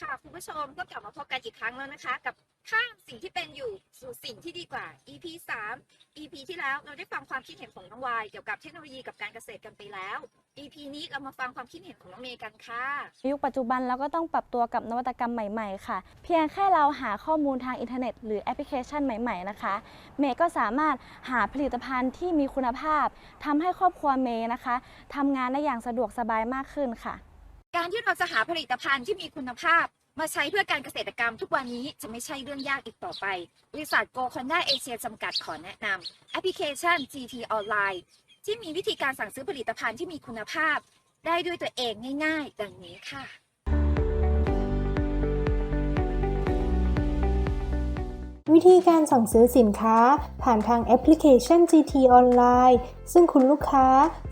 ค่ะคุณผู้ชมก็กลับมาพบกันอีกครั้งแล้วนะคะ กับข้ามสิ่งที่เป็นอยู่สู่สิ่งที่ดีกว่า EP 3 EP ที่แล้วเราได้ฟังความคิดเห็นของน้องวายเกี่ยวกับเทคโนโลยีกับการเกษตรกันไปแล้ว EP นี้เรามาฟังความคิดเห็นของน้องเมย์กันค่ะยุคปัจจุบันเราก็ต้องปรับตัวกับนวัตกรรมใหม่ ๆ ค่ะ เพียงแค่เราหาข้อมูลทางอินเทอร์เน็ต หรือแอปพลิเคชันใหม่ ๆ นะคะ เมย์ก็สามารถหาผลิตภัณฑ์ที่มีคุณภาพทำให้ครอบครัวเมย์นะคะทำงานได้อย่างสะดวกสบายมากขึ้นค่ะ การที่เราจะหาผลิตภัณฑ์ที่มีคุณภาพ มาใช้เพื่อการเกษตรกรรมทุกวันนี้จะไม่ใช่เรื่องยากอีกต่อไป บริษัทโกคอนด้าเอเชียจำกัดขอแนะนำแอปพลิเคชัน GT ออนไลน์ที่มีวิธีการสั่งซื้อผลิตภัณฑ์ที่มีคุณภาพ ได้ด้วยตัวเองง่าย ๆ ดังนี้ค่ะวิธีการสั่งซื้อสินค้าผ่านทางแอปพลิเคชัน GT ออนไลน์ซึ่งคุณลูกค้า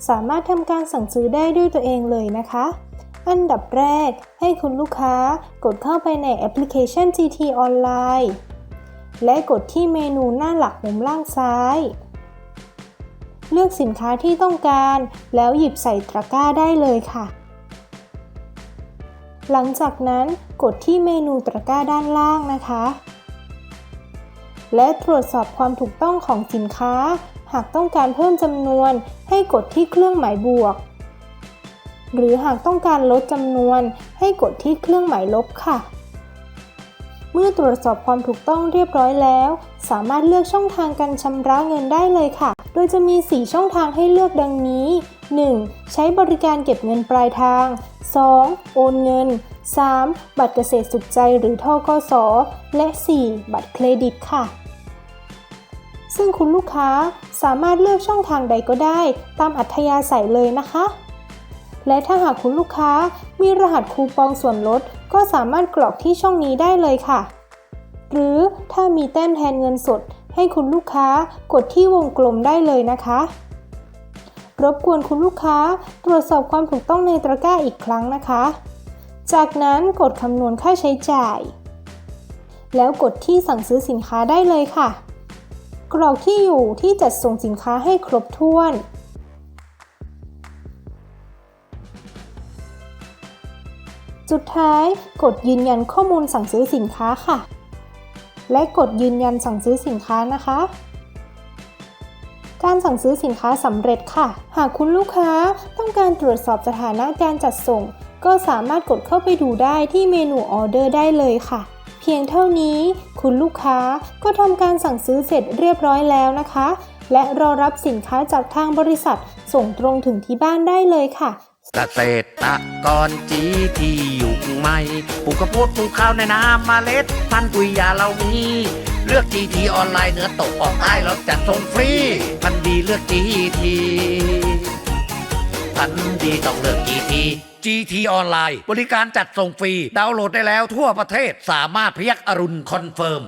สามารถทำการสั่งซื้อได้ด้วยตัวเองเลยนะคะ อันดับแรก ให้คุณลูกค้ากดเข้าไปในแอปพลิเคชัน GT ออนไลน์และกดที่เมนูหน้าหลักมุมล่างซ้าย เลือกสินค้าที่ต้องการ แล้วหยิบใส่ตะกร้าได้เลยค่ะ หลังจากนั้นกดที่เมนูตะกร้าด้านล่างนะคะ และตรวจสอบความถูกต้องของสินค้า หากต้องการเพิ่มจำนวน ให้กดที่เครื่องหมายบวก หรือหากต้องการลดจำนวนให้กดที่เครื่องหมายลบค่ะ เมื่อตรวจสอบความถูกต้องเรียบร้อยแล้ว สามารถเลือกช่องทางการชำระเงินได้เลยค่ะ โดยจะมี 4 ช่องทางให้เลือกดังนี้ 1. ใช้บริการเก็บเงินปลายทาง 2. โอนเงิน 3. บัตรเกษตรสุขใจหรือทกส และ 4. บัตรเครดิตค่ะซึ่งคุณลูกค้าสามารถเลือกช่องทางใดก็ได้ ตามอัธยาศัยเลยนะคะ และถ้าหากคุณลูกค้ามีรหัสคูปองส่วนลด ก็สามารถกรอกที่ช่องนี้ได้เลยค่ะ หรือถ้ามีแต้มแทนเงินสด ให้คุณลูกค้ากดที่วงกลมได้เลยนะคะ รบกวนคุณลูกค้าตรวจสอบความถูกต้องในตะกร้าอีกครั้งนะคะ จากนั้นกดคำนวณค่าใช้จ่าย แล้วกดที่สั่งซื้อสินค้าได้เลยค่ะ กรอกที่อยู่ที่จัดส่งสินค้าให้ครบถ้วน สุดท้ายกดยืนยันข้อมูลสั่งซื้อสินค้าค่ะ และกดยืนยันสั่งซื้อสินค้านะคะ การสั่งซื้อสินค้าสำเร็จค่ะ หากคุณลูกค้าต้องการตรวจสอบสถานะการจัดส่ง ก็สามารถกดเข้าไปดูได้ที่เมนูออเดอร์ได้เลยค่ะ เพียงเท่านี้คุณลูกค้าก็ทำการสั่งซื้อเสร็จเรียบร้อยแล้วนะคะ และรอรับสินค้าจากทางบริษัทส่งตรงถึงที่บ้านได้เลยค่ะ เกษตรกรจีที่อยู่ใหม่ปลูกข้าวโพดปลูกข้าวในน้ำมาเล็ดพันธุ์ปุ๋ยยาเรามีเลือกจีทีออนไลน์เนื้อตกออกใต้เราจัดส่งฟรี พันธุ์ดีเลือกจีทีพันธุ์ดีต้องเลือกจีทีจีทีออนไลน์บริการจัดส่งฟรี ดาวน์โหลดได้แล้วทั่วประเทศสามารถพยักอรุณคอนเฟิร์ม